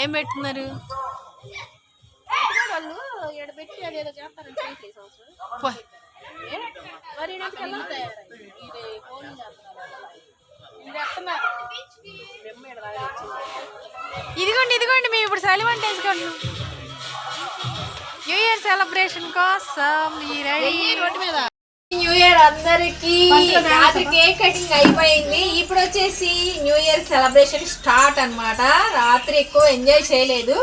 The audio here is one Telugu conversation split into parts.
ఏం పెట్టున్నారు వాళ్ళు పెట్టి అదేదో చేస్తారని సంవత్సరం? మరి. ఇదిగోండి ఇదిగోండి మేము ఇప్పుడు సలివంట వేసుకుంటున్నాం. న్యూ ఇయర్ సెలబ్రేషన్ కోసం ఈ రెడీ. రోడ్డు మీద. న్యూ ఇయర్ అందరికి. రాత్రి కేక్ కటింగ్ అయిపోయింది. ఇప్పుడు వచ్చేసి న్యూ ఇయర్ సెలబ్రేషన్ స్టార్ట్ అన్నమాట. రాత్రి ఎక్కువ ఎంజాయ్ చేయలేదు.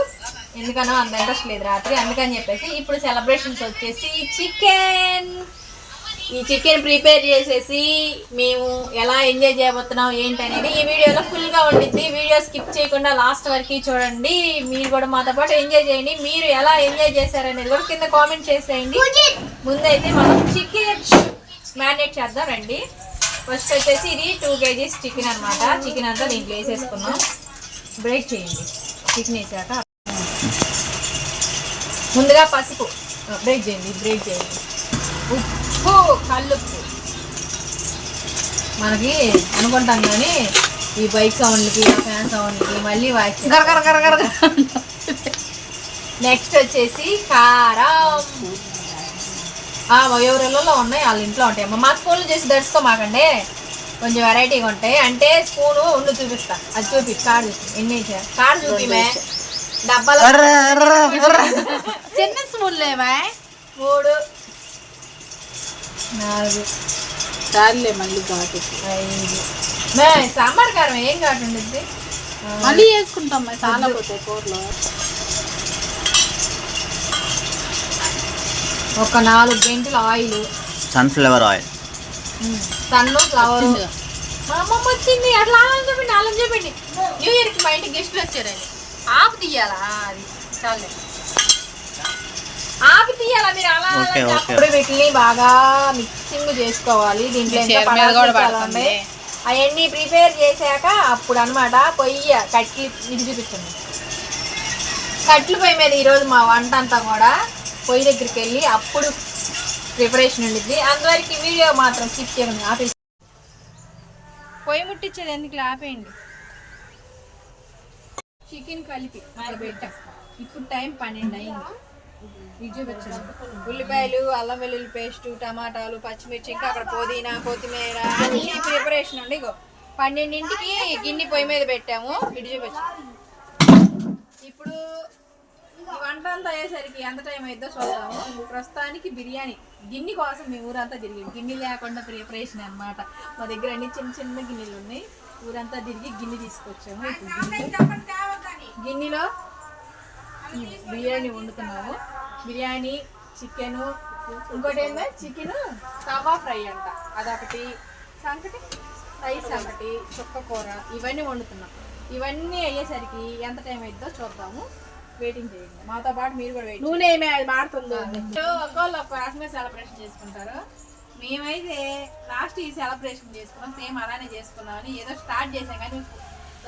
ఎందుకనో అంత ఇంట్రెస్ట్ లేదు రాత్రి. అందుకని చెప్పేసి ఇప్పుడు సెలబ్రేషన్స్ వచ్చేసి చికెన్ ఈ చికెన్ ప్రిపేర్ చేసేసి మేము ఎలా ఎంజాయ్ చేయబోతున్నాం ఏంటి అనేది ఈ వీడియోలో ఫుల్గా ఉండిద్ది. వీడియో స్కిప్ చేయకుండా లాస్ట్ వరకు చూడండి. మీరు కూడా మాతో పాటు ఎంజాయ్ చేయండి. మీరు ఎలా ఎంజాయ్ చేశారనేది కూడా కింద కామెంట్ చేసేయండి. ముందైతే మనం చికెన్ మ్యారినేట్ చేద్దాం రండి. ఫస్ట్ వచ్చేసి ఇది టూ కేజీస్ చికెన్ అన్నమాట. చికెన్ అంతా దీంట్లో వేసేసుకున్నాం. బ్రేక్ చేయండి. చికెన్ వేసాక ముందుగా పసుపు. బ్రేక్ చేయండి బ్రేక్ చేయండి. ఉప్పు కల్లుప్పు. మనకి అనుకుంటాం కానీ ఈ బైక్ సౌండ్లకి ఫ్యాన్ సౌండ్లకి మళ్ళీ వాయిస్ నెక్స్ట్ వచ్చేసి కారం. ఆ ఎవరెళ్ళలో ఉన్నాయి వాళ్ళ ఇంట్లో ఉంటాయి. అమ్మ మా స్పూన్లు చేసి దడుచుకో మాకండి కొంచెం వెరైటీగా ఉంటాయి. అంటే స్పూను ఉండు చూపిస్తా. అది చూపి కాడు చూపి. ఎన్ని? కాడు చూపిమే డబ్బాలో చిన్న స్పూన్లేమా మూడు నాలుగు చాలులే మళ్ళీ ఘాటు ఐదు. మే సాంబార్ కారం ఏం ఉండిద్ది? మళ్ళీ వేసుకుంటాం చాలా పోతాయి కూరలో. ఒక నాలుగు గంటలు ఆయిల్. Sunflower oil. సన్ను ఫ్లవర్ మా అమ్మమ్మ వచ్చింది. అట్లా ఆలని చెప్పండి అలా చెప్పండి. న్యూ ఇయర్కి మా ఇంటికి గెస్టులు వచ్చారని ఆపు తీయాలా? అది. చాలే. ఆపు తీయాలా మీరు? అలా అలా ఓకే, ఓకే. అప్పుడు వీటిని బాగా మిక్సింగ్ చేసుకోవాలి. దీంట్లో ఎంత చీర మీద కూడా పదార్థాలు పడుతుంది. ఉన్నాయి అవన్నీ ప్రిపేర్ చేశాక అప్పుడు అన్నమాట పొయ్యి కట్లు ఇది చూపించండి కట్లు పొయ్యి మీద ఈరోజు మా వంట అంతా కూడా పొయ్యి దగ్గరికి వెళ్ళి అప్పుడు ప్రిపరేషన్ ఉండిద్ది. అందువరకు వీడియో మాత్రం స్కిప్ చేయండి ఆపేసి పొయ్యి ముట్టించేది ఎందుకు? ఆపేయండి. చికెన్ కలిపి పెట్టాం. ఇప్పుడు టైం పన్నెండు అయింది. ఉల్లిపాయలు అల్లం వెల్లుల్లి పేస్ట్ టమాటాలు పచ్చిమిర్చి ఇంకా అక్కడ పుదీనా కొత్తిమీర అన్ని ప్రిపరేషన్ అండి ఇగో. పన్నెండింటికి గిన్నె పొయ్యి మీద పెట్టాము. ఇటు చూపించండి ఇప్పుడు వంట అంతా అయ్యేసరికి ఎంత టైం అయిద్దో చూద్దాము. ప్రస్తుతానికి బిర్యానీ గిన్నె కోసం మేము ఊరంతా తిరిగి గిన్నె లేకుండా ప్రిపరేషన్ అన్నమాట. మా దగ్గర అన్ని చిన్న చిన్న గిన్నెలు ఉన్నాయి. ఊరంతా తిరిగి గిన్నె తీసుకొచ్చాము. గిన్నెలో బిర్యానీ వండుతున్నాము. బిర్యానీ చికెన్ ఇంకోటి ఏంటంటే చికెన్ తవా ఫ్రై అంట. అదొకటి. సంకటి? రైస్ ఒకటి చుక్క కూర ఇవన్నీ వండుతున్నాం. ఇవన్నీ అయ్యేసరికి ఎంత టైం అయిద్దో చూద్దాము. వెయిటింగ్ చేయండి. మాతో పాటు మీరు కూడా వెయిట్ నూనె ఏమే అది మారుతుందో? ఒక్కోళ్ళు ఒక రకమే సెలబ్రేషన్ చేసుకుంటారు. మేమైతే లాస్ట్ ఇయర్ సెలబ్రేషన్ చేసుకున్నాం సేమ్ అలానే చేసుకున్నామని ఏదో స్టార్ట్ చేసాం కానీ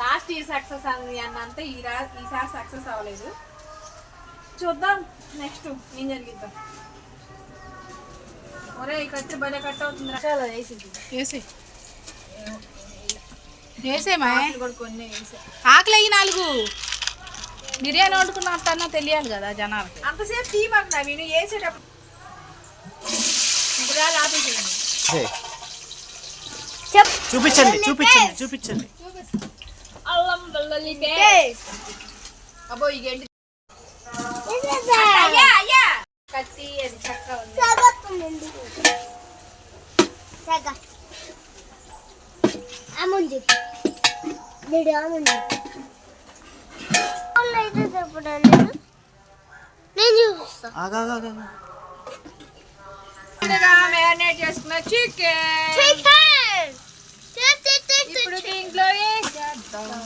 లాస్ట్ ఇయర్ సక్సెస్ అని అన్నంత ఈ రా ఈసారి సక్సెస్ అవ్వలేదు. చూద్దాం నెక్స్ట్ ఏం జరిగిద్దాం. ఒరే ఈ కత్తి భలే కట్ అవుతుంది చాలా వేసింది. వేసి. వేసేమా? కొన్ని వేసా. ఆకలి అయ్యి నాలుగు. బిర్యానీ వండుకున్నట్టన్నా తెలియాలి కదా జనాలకి. అంతసేపు తీయమాకు నవీను వేసేటప్పుడు ఆపేసేయండి. చూపించండి చూపించండి చూపించండి. అల్లం వెల్లుల్లి పేస్ట్. అబ్బో ఈ గంటి అయ్యా అయ్యా కత్తి అది చక్క ఉంది. అముంది వీడు అముంది మ్యారినేట్ చేసుకున్న చికెన్ చికెన్ ఇప్పుడు దీంట్లో వేసేద్దాం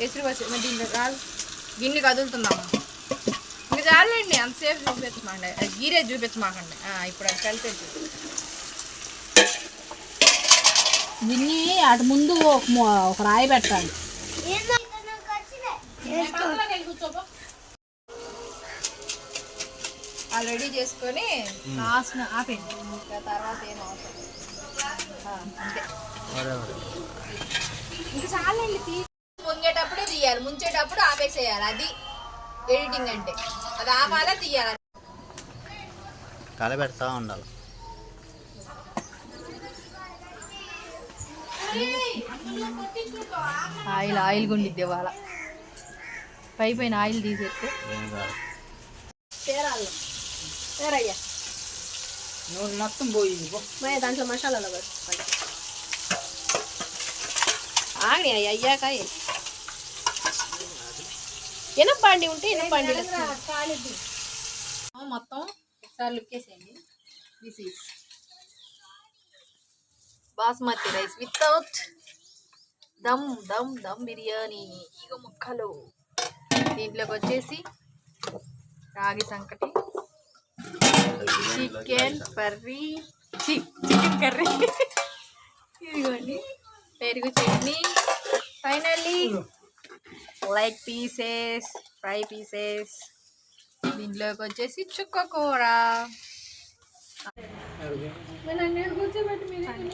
ఎసురు వచ్చి దీంట్లో కాదు. గిన్నె కదులుతున్నాము ఇంకా చాలండి అంతసేపు చూపించమండి గీరే చూపించమాకండి ఆ, ఇప్పుడు అది కలిపేసి దీన్ని అటు ముందు ఒక రాయి పెట్టాలి. రెడీ చేసుకొని లాస్ట్ ఆపేయండి. ఇంకా తర్వాత ఏం అవసరం అంతే. ఇంకా చాలండి తీ పొంగేటప్పుడే తీయాలి. ముంచేటప్పుడు ఆపేసేయాలి. అది ఎడిటింగ్ అంటే. అది ఆపాలా తీయాలి? కలబెడతా ఉండాలి. ఆయిల్ ఆయిల్ గుండిద్ది ఇవాళ. పై పైన ఆయిల్ తీసేస్తే. తేరయ్యా నూనె మొత్తం పోయింది పో. మరి దాంట్లో మసాలాలు పడి. ఆగని అయ్యా అయ్యాక ఎనపండి ఉంటే ఎనపండి మొత్తం ఒకసారి లుక్కేసేయండి this is basmati rice without dum dum dum biryani. ఈగ ముక్కలు. దీంట్లోకి వచ్చేసి రాగి సంకటి. చికెన్ కర్రీ చికెన్ కర్రీ ఇదిగోండి. పెరుగు chutney. Finally like pieces fry pieces దీంట్లోకి వచ్చేసి చుక్క కూర.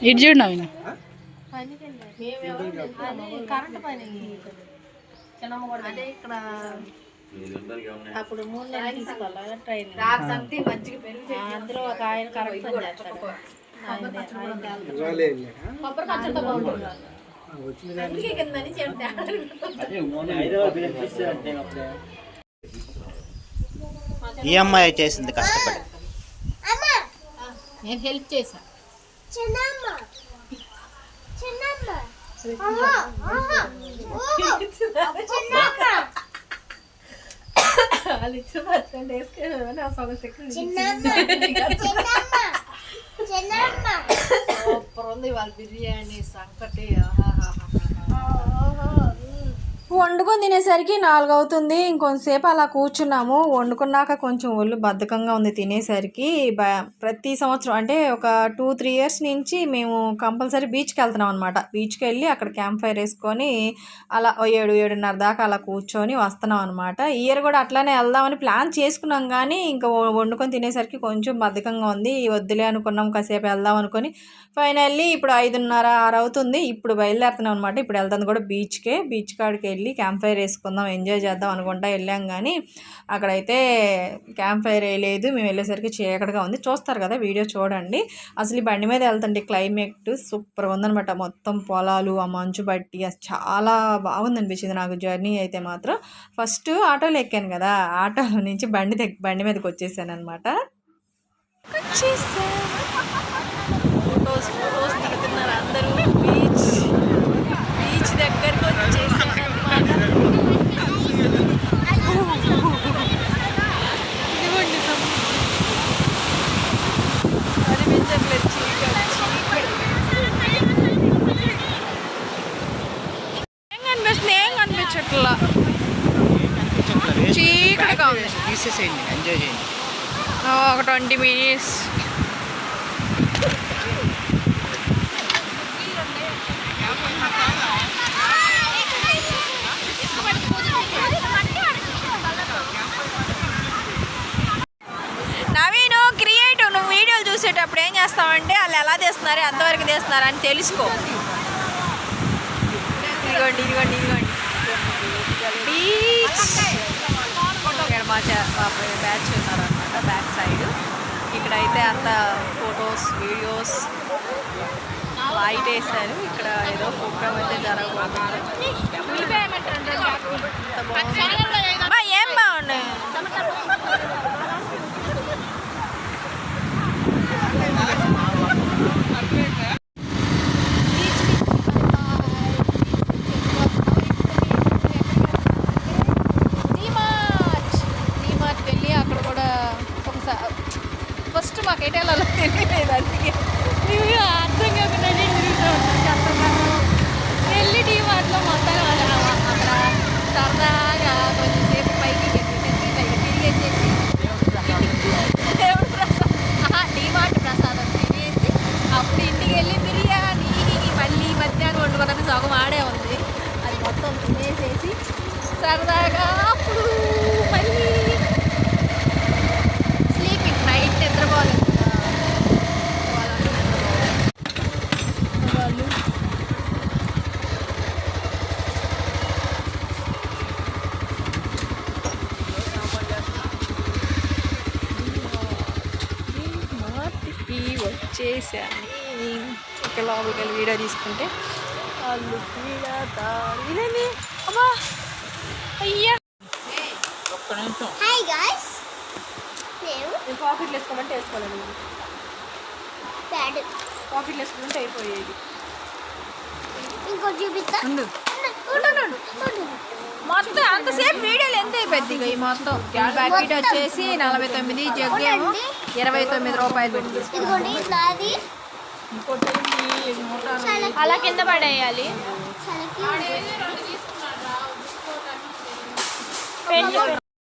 ఇటు చూడు నవీన. కరెంట్ పని చిన్నమ్మ కూడా అదే ఇక్కడ అప్పుడు మూడు నెలలు తీసుకోవాలా? ట్రైన్ అందులో ఒక ఆయన చెప్తే ఈ అమ్మాయి చేసింది కష్టపడి. నేను హెల్ప్ చేశా. చిన్నమ్మ. వాళ్ళు ఇచ్చిన పచ్చడి వేసుకొని ఆ సగం సెకండ్ చిన్నమ్మ చిన్నమ్మ చిన్నమ్మ సూపర్ ఉంది వాళ్ళ బిర్యానీ సంకటి ఆహాహాహా. వండుకొని తినేసరికి నాలుగు అవుతుంది ఇంకొంతసేపు అలా కూర్చున్నాము. వండుకున్నాక కొంచెం ఒళ్ళు బద్ధకంగా ఉంది తినేసరికి. బ ప్రతి సంవత్సరం అంటే ఒక టూ త్రీ ఇయర్స్ నుంచి మేము కంపల్సరీ బీచ్కి వెళ్తున్నాం అనమాట బీచ్కి వెళ్ళి అక్కడ క్యాంప్ ఫైర్ వేసుకొని అలా ఏడు ఏడున్నర దాకా అలా కూర్చొని వస్తున్నాం అనమాట ఇయర్ కూడా అట్లానే వెళ్దామని ప్లాన్ చేసుకున్నాం కానీ ఇంకా వండుకొని తినేసరికి కొంచెం బద్ధకంగా ఉంది. వద్దులే అనుకున్నాం. కాసేపు వెళ్దాం అనుకొని ఫైనల్లీ ఇప్పుడు ఐదున్నర ఆరు అవుతుంది ఇప్పుడు బయలుదేరుతున్నాం అనమాట ఇప్పుడు వెళ్తాను కూడా బీచ్కే. బీచ్ కాడికి వెళ్ళి క్యాంప్ ఫైర్ వేసుకుందాం ఎంజాయ్ చేద్దాం అనుకుంటా వెళ్ళాం కానీ అక్కడైతే క్యాంప్ ఫైర్ వేయలేదు. మేము వెళ్ళేసరికి చీకటిగా ఉంది. చూస్తారు కదా వీడియో చూడండి. అసలు ఈ బండి మీద వెళ్తుంటే క్లైమేట్ సూపర్ ఉందనమాట మొత్తం పొలాలు ఆ మంచు బట్టి చాలా బాగుంది అనిపించింది నాకు. జర్నీ అయితే మాత్రం ఫస్ట్ ఆటోలో ఎక్కాను కదా. ఆటోలో నుంచి బండి దగ్గ బండి మీదకి వచ్చేసాను అనమాట ఫోటోస్ ఫోటోస్ అందరూ. బీచ్ బీచ్ దగ్గరకు వచ్చేసి అనమాట ఇదిగోండి సమ్- కనిపించట్లేదు చీకటి చీకటి ఏం కనిపిస్తుంది ఏం కనిపించట్లా చీకటిగా ఉంది తీసేసేయండి ఎంజాయ్ చేయండి. ఒక ట్వంటీ మినిట్స్ నవీను క్రియేటివ్ నువ్వు వీడియోలు చూసేటప్పుడు ఏం చేస్తావంటే వాళ్ళు ఎలా తీస్తున్నారు ఎంతవరకు తీస్తున్నారు అని తెలుసుకో. ఇదిగోండి ఇదిగోండి ఇదిగోండి. బీచ్ బ్యాచ్ ఉన్నారనమాట బ్యాక్ సైడ్. ఇక్కడైతే అంత ఫొటోస్ వీడియోస్ లైట్ వేశారు ఇక్కడ ఏదో ప్రోగ్రామ్ అయితే జరగబోతుంది. ఏం బాగున్నాయి? వచ్చేసాను ఒక లోపలికి వెళ్ళి వీడియో తీసుకుంటే వాళ్ళు ఇదేంది? అమ్మా అయ్యా! ఒక్క నిమిషం హాయ్ గాయ్స్ నేను పాకెట్లు వేసుకోమంటే వేసుకోవాలి బ్యాడ్ పాకెట్లు వేసుకుంటే అయిపోయేది. ఇంకోటి చూపిస్తా. మొత్తం అంతసేపు వీడియోలు ఎంత అయిపోద్ది ఇక ఈ మొత్తం ఈ ప్యాకెట్ వచ్చేసి నలభై తొమ్మిది జగ్గేమో ఇరవై తొమ్మిది రూపాయలు అలా కింద పడేయాలి. పెన్ను